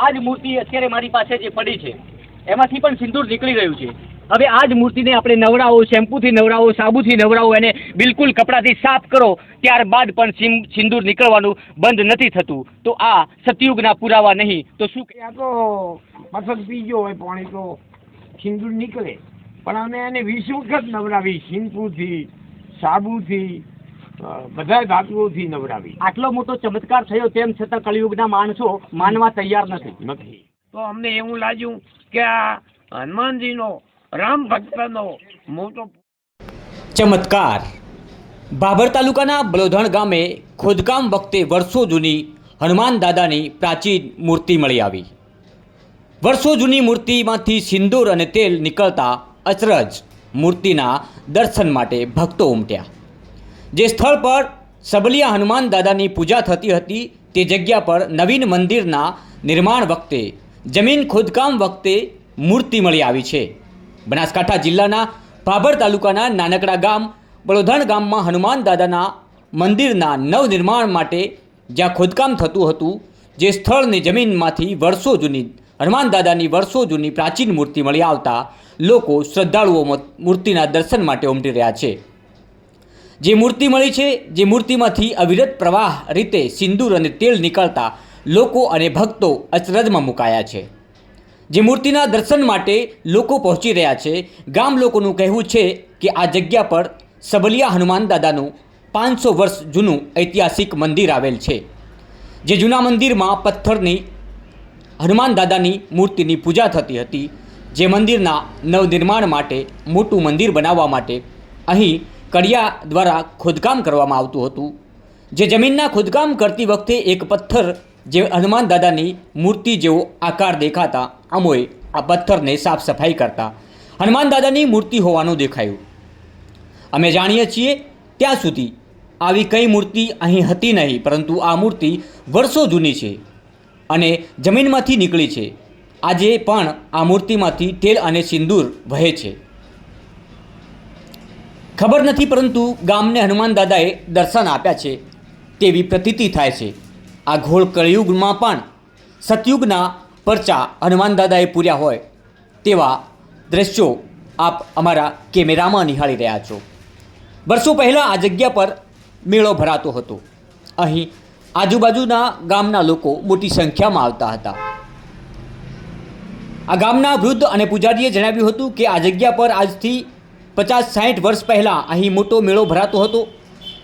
આ જ મૂર્તિ અત્યારે મારી પાસે જે પડી છે, એમાંથી પણ સિંદૂર નીકળી રહ્યું છે. હવે આ જ મૂર્તિને આપણે નવરાવો, શેમ્પૂથી નવરાવો, સાબુથી નવરાવો એને બિલકુલ કપડાથી સાફ કરો, ત્યારબાદ પણ સિંદૂર નીકળવાનું બંધ નથી થતું. તો આ સતયુગના પુરાવા નહીં. તો શું આ તો પસંદ પી ગયો હોય પાણી તો સિંદૂર નીકળે. પણ અમે એને વીસ વખત નવરાવી, શેમ્પૂથી, સાબુથી બધા ધાતુઓથી નવરાવી આટલો મોટો ચમત્કાર થયો તેમ છતાં કળિયુગના માણસો માનવા તૈયાર નથી. નથી. તો અમને એવું લાગ્યું કે આ હનુમાનજીનો રામ ભક્તનો મોટો ચમત્કાર. ભાભર તાલુકાના બલોધણ ગામે ખોદકામ વખતે વર્ષો જૂની હનુમાન દાદાની પ્રાચીન મૂર્તિ મળી આવી. વર્ષો જૂની મૂર્તિમાંથી સિંદૂર અને તેલ નીકળતા અચરજ મૂર્તિના દર્શન માટે ભક્તો ઉમટ્યા. જે સ્થળ પર સબલિયા હનુમાન દાદાની પૂજા થતી હતી, તે જગ્યા પર નવીન મંદિરના નિર્માણ વખતે, જમીન ખોદકામ વખતે મૂર્તિ મળી આવી છે. બનાસકાંઠા જિલ્લાના ભાભર તાલુકાના નાનકડા ગામ, બળોધણ ગામમાં હનુમાન દાદાના મંદિરના નવનિર્માણ માટે જ્યાં ખોદકામ થતું હતું, જે સ્થળની જમીનમાંથી વર્ષો જૂની, હનુમાન દાદાની વર્ષો જૂની પ્રાચીન મૂર્તિ મળી આવતા લોકો શ્રદ્ધાળુઓ મૂર્તિના દર્શન માટે ઉમટી રહ્યા છે. જે મૂર્તિ મળી છે, જે મૂર્તિમાંથી અવિરત પ્રવાહ રીતે સિંદૂર અને તેલ નીકળતા લોકો અને ભક્તો અચરજમાં મુકાયા છે. જે મૂર્તિના દર્શન માટે લોકો પહોંચી રહ્યા છે, ગામ લોકોનું કહેવું છે કે આ જગ્યા પર સબલિયા હનુમાન દાદાનું પાંચસો વર્ષ જૂનું ઐતિહાસિક મંદિર આવેલ છે. જે જૂના મંદિરમાં પથ્થરની હનુમાન દાદાની મૂર્તિની પૂજા થતી હતી, જે મંદિરના નવનિર્માણ માટે મોટું મંદિર બનાવવા માટે અહીં કડિયા દ્વારા ખોદકામ કરવામાં આવતું હતું, જે જમીનના ખોદકામ કરતી વખતે એક પથ્થર જે હનુમાન દાદાની મૂર્તિ જેવો આકાર દેખાતા અમોએ આ પથ્થરને સાફ સફાઈ કરતા હનુમાન દાદાની મૂર્તિ હોવાનું દેખાયું. અમે જાણીએ છીએ, ત્યાં સુધી આવી કઈ મૂર્તિ અહીં હતી નહીં, પરંતુ આ મૂર્તિ વર્ષો જૂની છે અને જમીનમાંથી નીકળી છે. આજે પણ આ મૂર્તિમાંથી તેલ અને સિંદૂર વહે છે. ખબર નથી, પરંતુ ગામને હનુમાન દાદાએ દર્શન આપ્યા છે, તેવી પ્રતીતિ થાય છે. આ ઘોળ કળિયુગમાં પણ સતયુગના પરચા હનુમાન દાદાએ પૂર્યા હોય, તેવા દ્રશ્યો આપ અમારા કેમેરામાં નિહાળી રહ્યા છો. વર્ષો પહેલાં આ જગ્યા પર મેળો ભરાતો હતો. અહીં આજુબાજુના ગામના લોકો મોટી સંખ્યામાં આવતા હતા. આ ગામના વૃદ્ધ અને પૂજારીએ જણાવ્યું હતું કે આ જગ્યા પર આજથી પચાસ સાઠ વર્ષ પહેલાં અહીં મોટો મેળો ભરાતો હતો,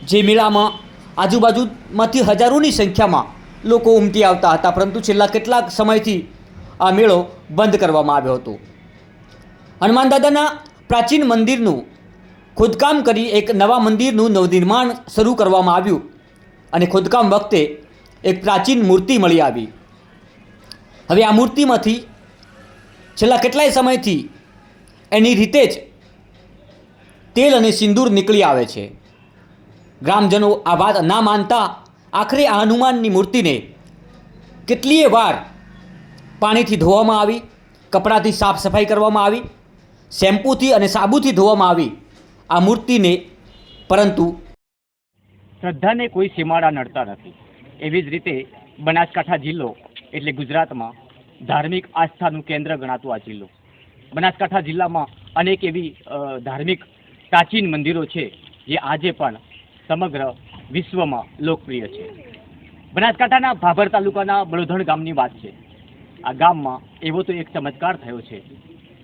જે મેળામાં આજુબાજુમાંથી હજારોની સંખ્યામાં લોકો ઉમટી આવતા હતા, પરંતુ છેલ્લા કેટલાક સમયથી આ મેળો બંધ કરવામાં આવ્યો હતો. હનુમાન દાદાના પ્રાચીન મંદિરનું ખોદકામ કરી એક નવા મંદિરનું નવનિર્માણ શરૂ કરવામાં આવ્યું અને ખોદકામ વખતે એક પ્રાચીન મૂર્તિ મળી આવી. હવે આ મૂર્તિમાંથી છેલ્લા કેટલાય સમયથી એની રીતે જ તેલ અને સિંદૂર નીકળી આવે છે. ગ્રામજનો આ વાત ના માનતા આખરે આ હનુમાનની મૂર્તિને કેટલીય વાર પાણીથી ધોવામાં આવી, કપડાથી સાફ સફાઈ કરવામાં આવી, શેમ્પૂથી અને સાબુથી ધોવામાં આવી આ મૂર્તિને પરંતુ શ્રદ્ધાને કોઈ સીમાડા નડતા નથી. એવી જ રીતે બનાસકાંઠા જિલ્લો એટલે ગુજરાતમાં ધાર્મિક આસ્થાનું કેન્દ્ર ગણાતો આ જિલ્લો. બનાસકાંઠા જિલ્લામાં અનેક એવી ધાર્મિક પ્રાચીન મંદિરો છે, જે આજે પણ સમગ્ર વિશ્વમાં લોકપ્રિય છે. બનાસકાંઠાના ભાભર તાલુકાના બળોધણ ગામની વાત છે. આ ગામમાં એવો તો એક ચમત્કાર થયો છે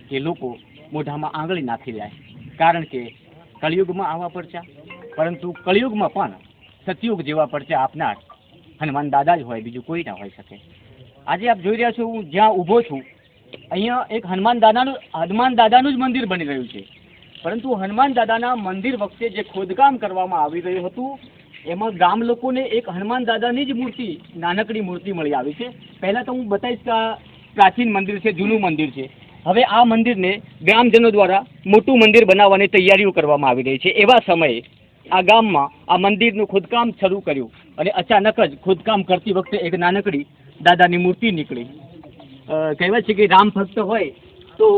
કે લોકો મોઢામાં આંગળી નાખી જાય કારણ કે કળિયુગમાં આવા પરચા, પરંતુ કળિયુગમાં પણ સતયુગ જેવા પરચા આપનાર હનુમાન દાદા જ હોય, બીજું કોઈ ના હોઈ શકે. આજે આપ જોઈ રહ્યા છો, હું જ્યાં ઊભો છું, અહીંયા એક હનુમાન દાદાનું હનુમાન દાદાનું જ મંદિર બની રહ્યું છે. પરંતુ હનુમાન દાદાના મંદિર વખતે જે ખોદકામ કરવામાં આવી રહ્યું હતું, એમાં ગામ લોકોને એક હનુમાન દાદાની જ મૂર્તિ, નાનકડી મૂર્તિ મળી આવી છે. પહેલાં તો હું બતાવીશ કે પ્રાચીન મંદિર છે, જૂનું મંદિર છે. હવે આ મંદિરને ગ્રામજનો દ્વારા મોટું મંદિર બનાવવાની તૈયારીઓ કરવામાં આવી રહી છે. એવા સમયે આ ગામમાં આ મંદિરનું ખોદકામ શરૂ કર્યું અને અચાનક જ ખોદકામ કરતી વખતે એક નાનકડી દાદાની મૂર્તિ નીકળી. કહેવાય છે કે રામ ભક્ત હોય તો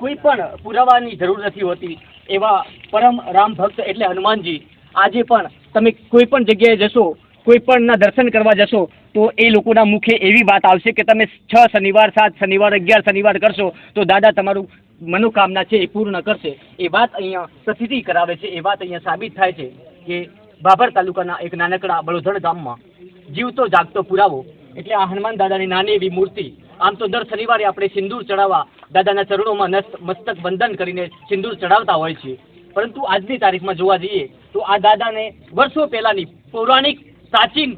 કોઈ પણ પુરાવાની જરૂર નથી હોતી એવા પરમ રામ ભક્ત એટલે હનુમાનજી. આજે પણ તમે કોઈ પણ જગ્યાએ જશો, કોઈ પણના દર્શન કરવા જશો, તો એ લોકોના મુખે એવી વાત આવશે કે તમે છ શનિવાર, સાત શનિવાર, અગિયાર શનિવાર કરશો, તો દાદા તમારું મનોકામના છે એ પૂર્ણ કરશે. એ વાત અહીંયા પ્રસિદ્ધિ કરાવે છે, એ વાત અહીંયા સાબિત થાય છે કે બાબર તાલુકાના એક નાનકડા બળોધડ ગામમાં જીવતો જાગતો પુરાવો, એટલે આ હનુમાન દાદાની નાની એવી મૂર્તિ આમ તો દર શનિવારે આપણે સિંદૂર ચડાવવા દાદાના ચરણોમાં મસ્તક બંધન કરીને સિંદૂર ચડાવતા હોય છે પરંતુ આજની તારીખમાં જોવા જઈએ તો આ દાદાને વર્ષો પહેલાની પૌરાણિક પ્રાચીન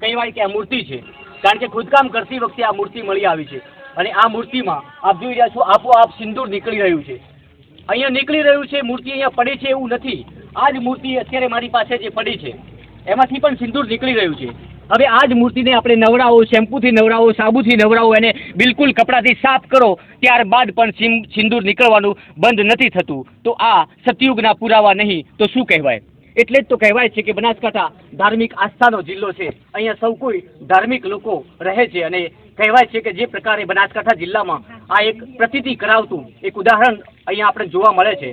કહેવાય કે આ મૂર્તિ છે. કારણ કે ખોદકામ કરતી વખતે આ મૂર્તિ મળી આવી છે. અને આ મૂર્તિમાં આપ જોઈ રહ્યા છો, આપોઆપ સિંદૂર નીકળી રહ્યું છે. અહીંયા નીકળી રહ્યું છે, મૂર્તિ અહીંયા પડી છે એવું નથી. આ જ મૂર્તિ અત્યારે મારી પાસે જે પડી છે. એમાંથી પણ સિંદૂર નીકળી રહ્યું છે. હવે આ જ મૂર્તિને આપણે નવડાવો, શેમ્પૂથી નવડાવો, સાબુથી નવડાવો, એને બિલકુલ કપડાથી સાફ કરો, ત્યારબાદ પણ સિંદૂર નીકળવાનું બંધ નથી થતું. તો આ સતયુગના પુરાવા નહીં, તો શું કહેવાય? એટલે જ તો કહેવાય છે કે બનાસકાંઠા ધાર્મિક આસ્થાનો જિલ્લો છે. અહીંયા સૌ કોઈ ધાર્મિક લોકો રહે છે અને કહેવાય છે કે જે પ્રકારે બનાસકાંઠા જિલ્લામાં આ એક પ્રતિતિ કરાવતું, એક ઉદાહરણ અહીંયા આપણે જોવા મળે છે.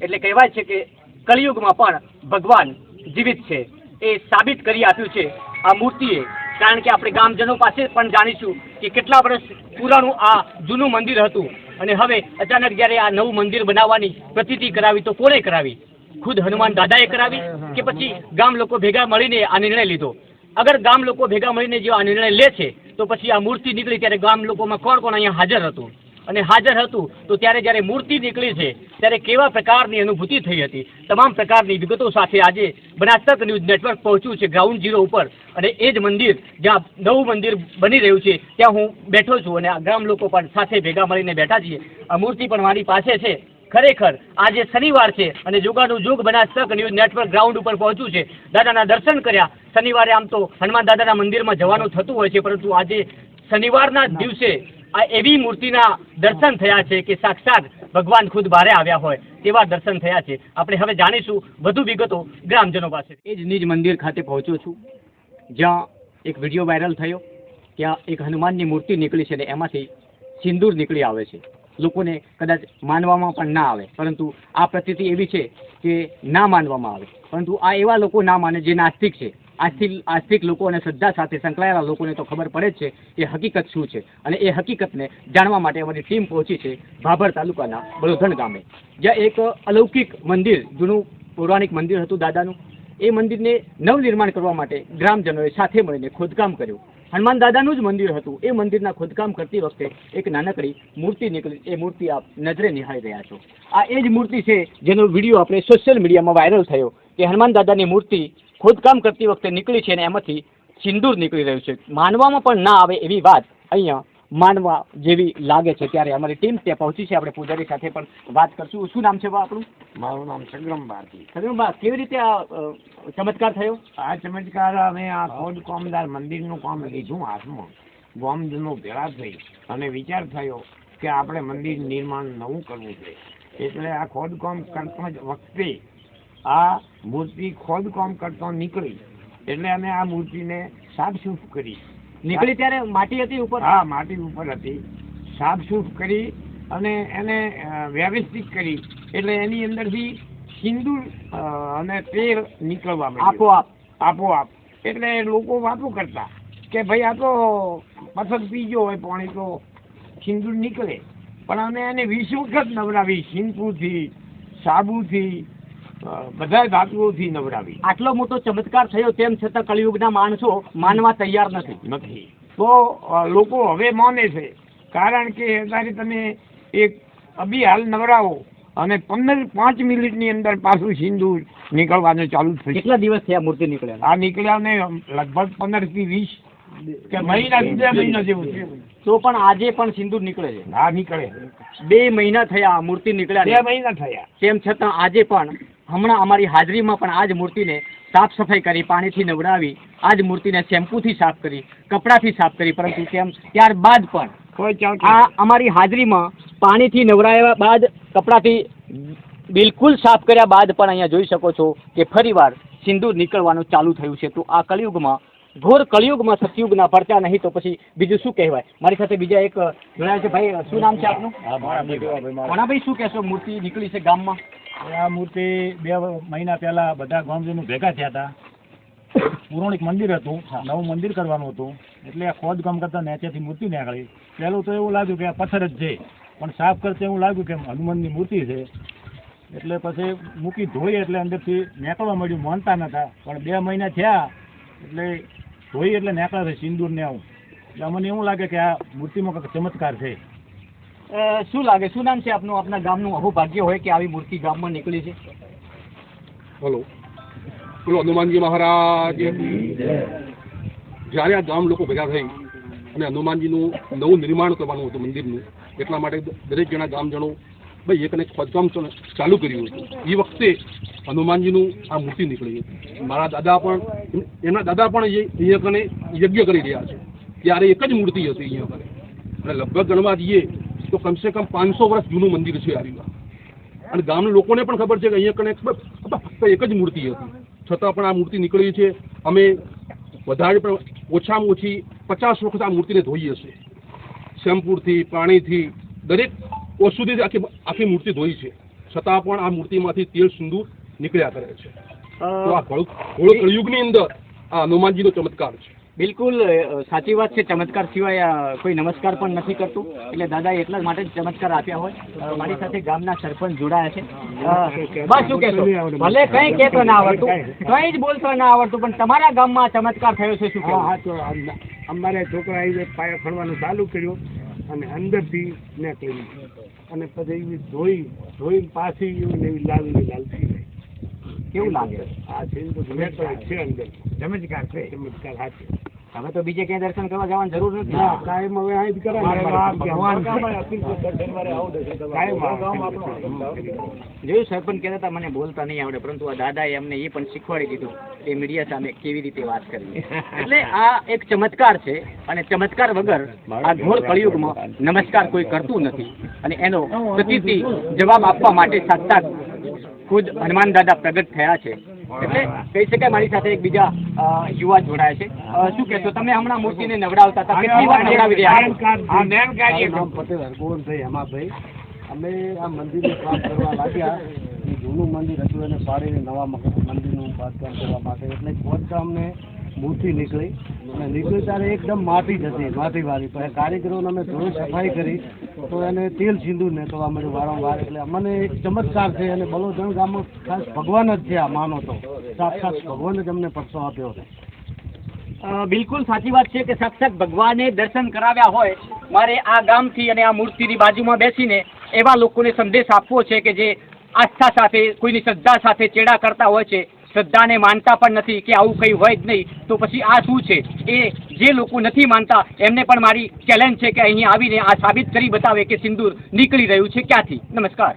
એટલે કહેવાય છે કે કલયુગમાં પણ ભગવાન જીવિત છે. એ સાબિત કરી આપ્યું છે. આ મૂર્તિએ, કારણ કે આપણે ગામજનો પાસે પણ જાણીશું કે કેટલા વર્ષ પુરાણું આ જૂનું મંદિર હતું. અને હવે અચાનક જ્યારે આ નવું મંદિર બનાવવાની પ્રતિતિ કરાવી, તો કોણે કરાવી? ખુદ હનુમાન દાદાએ કરાવી કે પછી ગામ લોકો ભેગા મળીને આ નિર્ણય લીધો? અગર ગામ લોકો ભેગા મળીને જો આ નિર્ણય લે છે, તો પછી આ મૂર્તિ નીકળી ત્યારે ગામ લોકોમાં કોણ કોણ અહીંયા હાજર હતું? અને હાજર હતું, તો ત્યારે જ્યારે મૂર્તિ નીકળી છે, ત્યારે કેવા પ્રકારની અનુભૂતિ થઈ હતી? તમામ પ્રકારની વિગતો સાથે આજે બનાસ્તક ન્યૂઝ નેટવર્ક પહોંચ્યું છે ગ્રાઉન્ડ ઝીરો ઉપર. અને એ જ મંદિર, જ્યાં નવું મંદિર બની રહ્યું છે, ત્યાં હું બેઠો છું અને આ ગ્રામ લોકો પણ સાથે ભેગા મળીને બેઠા છીએ. આ મૂર્તિ પણ મારી પાસે છે. ખરેખર, આજે શનિવાર છે અને જોગાનું જોગ બનાસ્તક ન્યૂઝ નેટવર્ક ગ્રાઉન્ડ ઉપર પહોંચ્યું છે. દાદાના દર્શન કર્યા. શનિવારે આમ તો હનુમાન દાદાના મંદિરમાં જવાનું થતું હોય છે, પરંતુ આજે શનિવારના દિવસે આ એવી મૂર્તિના દર્શન થયા છે કે સાક્ષાત ભગવાન ખુદ ભારે આવ્યા હોય તેવા દર્શન થયા છે. આપણે હવે જાણીશું વધુ વિગતો ગ્રામજનો પાસે. એ જ નિજ મંદિર ખાતે પહોંચ્યો છું. જ્યાં એક વીડિયો વાયરલ થયો ત્યાં એક હનુમાનની મૂર્તિ નીકળી છે અને એમાંથી સિંદૂર નીકળી આવે છે. લોકોને કદાચ માનવામાં પણ ના આવે. પરંતુ આ પ્રતિતિ એવી છે કે ના માનવામાં આવે. પરંતુ આ એવા લોકો ના માને જે નાસ્તિક છે. આસ્તિક આસ્તિક લોકો અને શ્રદ્ધા સાથે સંકળાયેલા લોકોને તો ખબર પડે જ છે કે હકીકત શું છે. અને એ હકીકતને જાણવા માટે અમારી ટીમ પહોંચી છે ભાભર તાલુકાના બળોધણ ગામે. જ્યાં એક અલૌકિક મંદિર, જૂનું પૌરાણિક મંદિર હતું દાદાનું. એ મંદિરને નવનિર્માણ કરવા માટે ગ્રામજનોએ સાથે મળીને ખોદકામ કર્યું. હનુમાન દાદાનું જ મંદિર હતું. એ મંદિરના ખોદકામ કરતી વખતે એક નાનકડી મૂર્તિ નીકળી. એ મૂર્તિ આપ નજરે નિહાળી રહ્યા છો. આ એ જ મૂર્તિ છે જેનો વીડિયો આપણે સોશિયલ મીડિયામાં વાયરલ થયો. કે હનુમાન દાદાની મૂર્તિ ખોદકામ કરતી વખતે નીકળી છે અને એમાંથી સિંદૂર નીકળી રહ્યું છે. માનવામાં પણ ના આવે એવી વાત અહીંયા માનવા જેવી લાગે છે. ત્યારે અમારી ટીમ ત્યાં પહોંચી છે. આપણે પૂજારી સાથે પણ વાત કરશું. શું નામ છે આપણું મારું નામ સંગ્રમ ભારતી સગનબા કેવી રીતે આ ચમત્કાર થયો? આ ચમત્કાર અમે આ ખોદ કોમદાર મંદિરનું કામ લીધું હાથમાં. ગામજનો ભેળા થઈ અને વિચાર થયો કે આપણે મંદિર નિર્માણ નવું કરવું છે એટલે આ ખોદકામ કરતા જ વખતે આ મૂર્તિ ખોદકામ કરતો નીકળી. એટલે અમે આ મૂર્તિને સાફસૂફ કરી. નીકળી ત્યારે માટી હતી ઉપર? હા માટી ઉપર હતી. સાફસૂફ કરી અને એને વ્યવસ્થિત કરી. એટલે એની અંદરથી સિંદૂર અને તેલ નીકળવા આપોઆપ. આપોઆપ. એટલે લોકો વાતો કરતા કે ભાઈ આ તો પસંદ પી ગયો હોય પાણી તો સિંદૂર નીકળે. પણ અમે એને વીસ વખત નવડાવી સિંદૂરથી સાબુથી બધા ધાતુઓથી નવડાવી. આટલો મોટો ચમત્કાર થયો તેમ છતાં કળિયુગના માણસો માનવા તૈયાર નથી. નથી. તો લોકો હવે માને છે કારણ કે અત્યારે તમે એક અભી હાલ નવરાવો અને પંદર પાંચ મિનિટની અંદર પાછું સિંધુ નીકળવાનું ચાલુ થયું કેટલા દિવસ થયા મૂર્તિ નીકળ્યા આ નીકળ્યા ને લગભગ પંદરથી વીસ કે મહિના બે મહિના જેવું છે. તો પણ આજે પણ સિંદૂર નીકળે છે? હા નીકળે. બે મહિના થયા આ મૂર્તિ બે મહિના થયા. તેમ છતાં આજે પણ હમણાં અમારી હાજરીમાં પણ આ જ મૂર્તિને સાફ સફાઈ કરી પાણીથી નવડાવી આ જ મૂર્તિને શેમ્પૂથી સાફ કરી કપડાથી સાફ કરી પરંતુ તેમ ત્યારબાદ પણ આ અમારી હાજરીમાં પાણીથી નવડાવ્યા બાદ કપડાથી બિલકુલ સાફ કર્યા બાદ પણ અહીંયા જોઈ શકો છો કે ફરીવાર સિંદૂર નીકળવાનું ચાલુ થયું છે. તો આ કળિયુગમાં ઘોર કળિયુગમાં સતયુગના પડતા નહીં તો પછી બીજું શું કહેવાય? મારી સાથે બીજા એક જોડાયા છે. ભાઈ શું નામ છે આપનું? ભાઈ શું કહેશો? મૂર્તિ નીકળી છે ગામમાં? આ મૂર્તિ બે મહિના પહેલા બધા ગામજનો ભેગા થયા હતા. પૌરાણિક મંદિર હતું નવું મંદિર કરવાનું હતું. એટલે આ ખોદકામ કરતા નેચેથી મૂર્તિ નીકળી. પહેલું તો એવું લાગ્યું કે આ પથ્થર જ છે. પણ સાફ કરતા એવું લાગ્યું કે હનુમાનની મૂર્તિ છે. એટલે પછી મૂકી ધોઈ એટલે અંદરથી નીકળવા મળ્યું. માનતા નતા પણ બે મહિના થયા એટલે ધોઈ એટલે નેકળા છે સિંદૂર ને આવું. એટલે અમને એવું લાગે કે આ મૂર્તિમાં કંઈક ચમત્કાર છે. શું લાગે? શું નામ છે આપનું? આપના ગામનું અહુ ભાગ્ય હોય કે આવી મૂર્તિ ગામમાં નીકળી છે? હલો. બોલો હનુમાનજી મહારાજ. જ્યારે આ ગામ લોકો ભેગા થઈ અને હનુમાનજીનું નવું નિર્માણ કરવાનું હતું મંદિરનું એટલા માટે દરેક જણા ગામજનો ભાઈ, એક અને ખોદકામ ચાલુ કર્યું હતું. એ વખતે હનુમાનજીનું આ મૂર્તિ નીકળી હતી. મારા દાદા પણ એમના દાદા પણ અહીંયા કને યજ્ઞ કરી રહ્યા છે. ત્યારે એક જ મૂર્તિ હતી અહીંયા કને. અને લગભગ ગણવા જઈએ તો કમસે કમ પાંચસો વર્ષ જૂનું મંદિર છે આ રીતના. અને ગામના લોકોને પણ ખબર છે કે અહીંયા કને ફક્ત એક જ મૂર્તિ હતી. છતાં પણ આ મૂર્તિ નીકળી છે. અમે વધારે પણ ઓછામાં ઓછી પચાસ વખત આ મૂર્તિને ધોઈએ છે શેમ્પૂથી પાણીથી, દરેક વસ્તુથી આખી આખી મૂર્તિ ધોઈ છે. છતાં પણ આ મૂર્તિમાંથી તેલ સિંદૂર નીકળ્યા કરે છે. તો આ ઘોળ કળયુગની અંદર આ હનુમાનજીનો ચમત્કાર છે. બિલકુલ સાચી વાત છે. ચમત્કાર સિવાય કોઈ નમસ્કાર પણ નથી કરતું. એટલે દાદા એટલા માટે જ ચમત્કાર આપ્યા હોય. મારી સાથે ગામના સરપંચ જોડાયા છે. બસ શું કહેતો ભલે કંઈ કહેતો ના આવડતું કંઈ જ બોલતો ના આવડતું પણ તમારા ગામમાં ચમત્કાર થયો છે શું અમારે છોકરાએ પાયા ખણવાનું ચાલુ કર્યું અને અંદરથી નીકળી અને પછી એવી ધોઈ ધોઈ પાછી એવી એવી લાલ ને લાલ થઈ ગઈ. કેવું લાગે? આ સિંધુ નીકળે છે અંદર. ચમત્કાર છે. ચમત્કાર સાચી હવે તો બીજે ક્યાંય દર્શન કરવા જવાની જરૂર નથી. કાયમ હવે અહીં જ જોયું સરપંચ કહેતા હતા મને બોલતા નહીં આવડે. પરંતુ આ દાદાએ અમને એ પણ શીખવાડી દીધું કે મીડિયા સામે કેવી રીતે વાત કરવી. એટલે આ એક ચમત્કાર છે અને ચમત્કાર વગર આ ઘોર કળિયુગમાં નમસ્કાર કોઈ કરતું નથી. અને એનો પ્રતિથી જવાબ આપવા માટે સાક્ષાત ખુદ હનુમાન દાદા પ્રગટ થયા છે. એટલે કહી શકાય મારી સાથે એક બીજા યુવા જોડાયા છે. શું કહેશો? તમે હમણાં મૂર્તિને નવડાવતા હતા. કેટલી વાર નવડાવી રહ્યા પટેલ હરગોવનભાઈ હેમાભાઈ. અમે આ મંદિરનું કામ કરવા લાગ્યા. જૂનું મંદિર હતું એને પાડીને નવા મંદિરનું બાંધકામ કરવા માટે. એટલે ખોદકામને મૂર્તિ નીકળી અને નીકળી ત્યારે એકદમ માટી જ હતી માટીવાળી પણ કારીગરોને અમે થોડી સફાઈ કરી, તો એને તેલ ને નેકળવા મળ્યું વારંવાર, એટલે અમને એક ચમત્કાર છે, અને બલોદણ ગામમાં ખાસ ભગવાન જ છે આ માનો તો. સાક્ષાત ભગવાન જ અમને પરસો આપ્યો છે. બિલકુલ સાચી વાત છે કે સાક્ષાત ભગવાને દર્શન કરાવ્યા હોય, મારે આ ગામથી અને આ મૂર્તિની બાજુમાં બેસીને એવા લોકોને સંદેશ આપવો છે કે જે આસ્થા સાથે, કોઈની શ્રદ્ધા સાથે ચેડા કરતા હોય છે. શ્રદ્ધાને માનતા પણ નથી કે આવું કંઈ હોય જ નહીં. તો પછી આ શું છે? એ જે લોકો નથી માનતા, એમને પણ મારી ચેલેન્જ છે કે અહીંયા આવીને આ સાબિત કરી બતાવે કે સિંદૂર નીકળી રહ્યું છે ક્યાંથી? નમસ્કાર.